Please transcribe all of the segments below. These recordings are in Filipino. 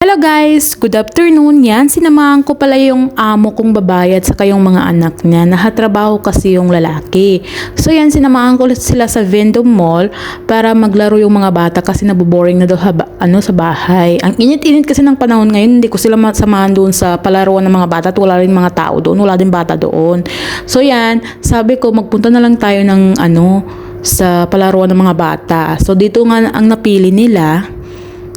Hello guys! Good afternoon. Yan, sinamahan ko pala yung amo kong babae at saka yung mga anak niya. Nahatrabaho kasi yung lalaki. So yan, sinamahan ko sila sa Vendom Mall para maglaro yung mga bata kasi naboboring na daw haba, ano, sa bahay. Ang init-init kasi ng panahon ngayon, hindi ko sila masamahan doon sa palaruan ng mga bata at wala rin mga tao doon. Wala din bata doon. So yan, sabi ko magpunta na lang tayo ng ano, sa palaruan ng mga bata. So dito nga ang napili nila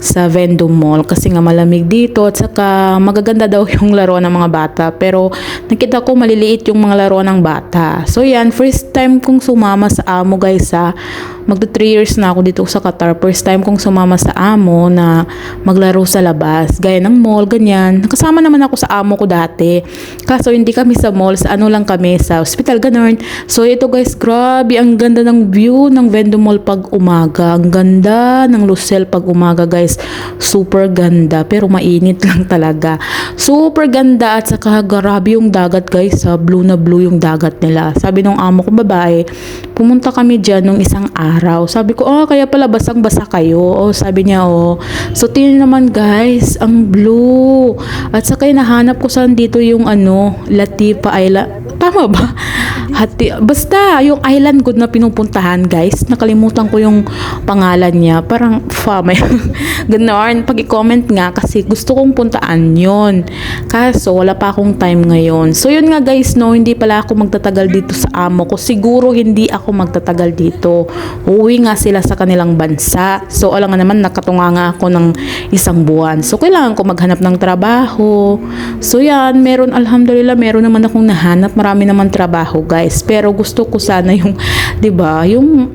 sa Vendom Mall kasi nga malamig dito at saka magaganda daw yung laruan ng mga bata. Pero nakita ko maliliit yung mga laruan ng bata. So yan first time kong sumama sa amo guys ha magto 3 years na ako dito sa Qatar. First time kong sumama sa amo na maglaro sa labas. Gaya ng mall ganyan. Nakasama naman ako sa amo ko dati. Kaso hindi kami sa mall sa ano lang kami sa hospital ganun. So ito guys grabe ang ganda ng view ng Vendom Mall pag umaga. Ang ganda ng Lucel pag umaga guys. Super ganda pero mainit lang talaga. Super ganda at saka grabe yung dagat guys. Sa blue na blue yung dagat nila. Sabi nung amo ko babae pumunta kami dyan nung isang araw. Sabi ko oh kaya pala basang basa kayo. Oh sabi niya oh so tingnan naman guys ang blue. At saka nahanap ko saan dito yung ano Latifa Island. Tama ba Hati, basta yung island good na pinupuntahan guys nakalimutan ko yung pangalan niya. Parang fama ganon. Pag i-comment nga kasi gusto kong puntaan yon kaso wala pa akong time ngayon. So yun nga guys no hindi pala ako magtatagal dito sa amo ko. Siguro hindi ako magtatagal dito. Uwi nga sila sa kanilang bansa. So alam nga naman nakatunga nga ako ng isang buwan. So kailangan ko maghanap ng trabaho. So yan meron alhamdulillah meron naman akong nahanap. Marami naman trabaho guys pero gusto ko sana yung 'di ba yung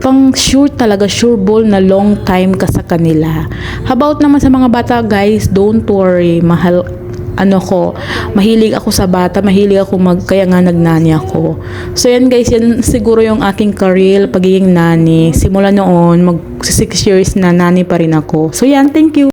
pang sure talaga sure ball na long time ka sa kanila. About naman sa mga bata guys, don't worry, mahal ano ko, mahilig ako sa bata, mahilig ako mag, kaya nga nagnani ako. So yan guys, yan siguro yung aking career, pagiging nani. Simula noon, mag 6 years na nani pa rin ako. So yan, thank you.